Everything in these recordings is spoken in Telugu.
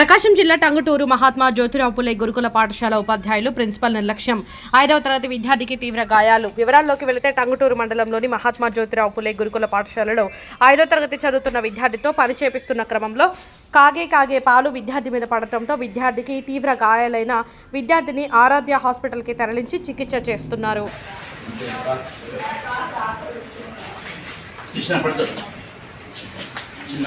ప్రకాశం జిల్లా టంగుటూరు మహాత్మా జ్యోతిరావు పులే గురుకుల పాఠశాల ఉపాధ్యాయులు ప్రిన్సిపల్ నిర్లక్ష్యం. ఐదవ తరగతి విద్యార్థికి తీవ్ర గాయాలు. వివరాల్లోకి వెళితే టంగుటూరు మండలంలోని మహాత్మా జ్యోతిరావు పులే గురుకుల పాఠశాలలో ఐదో తరగతి చదువుతున్న విద్యార్థితో పని చేపిస్తున్న క్రమంలో కాగే కాగే పాలు విద్యార్థి మీద పడటంతో విద్యార్థికి తీవ్ర గాయాలైన విద్యార్థిని ఆరాధ్య హాస్పిటల్కి తరలించి చికిత్స చేస్తున్నారు. చిన్న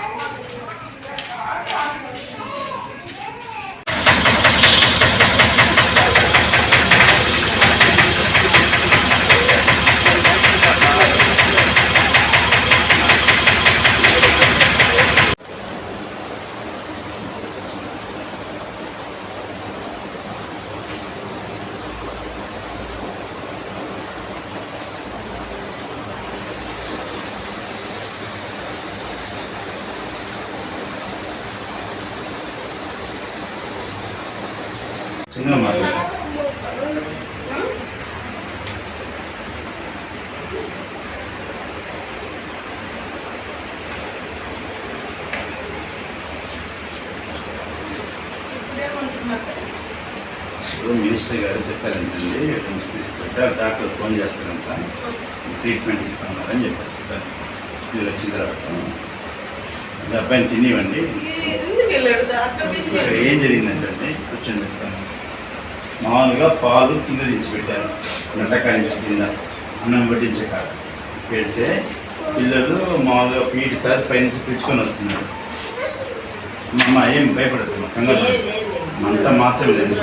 చిన్న ఇప్పుడు మినిస్టర్ గారు చెప్పారంటండి రిఫరెన్స్ తీసుకుంటే డాక్టర్ ఫోన్ చేస్తారంట. ట్రీట్మెంట్ ఇస్తామన్నారని చెప్పారు. మీరు వచ్చిన తర్వాత. అబ్బాయిని తినివ్వండి. ఏం జరిగిందంటే కూర్చొని చెప్తాను. మామూలుగా పాలు కింద దించి పెట్టారు నట్టకాయ నుంచి కింద అన్నం కాడ. పెడితే పిల్లలు మామూలుగా పీటి సార్ పైనుంచి పిలుచుకొని వస్తున్నారు. అమ్మ ఏం భయపడదు మా సంగతి అంతా మాత్రం లేదు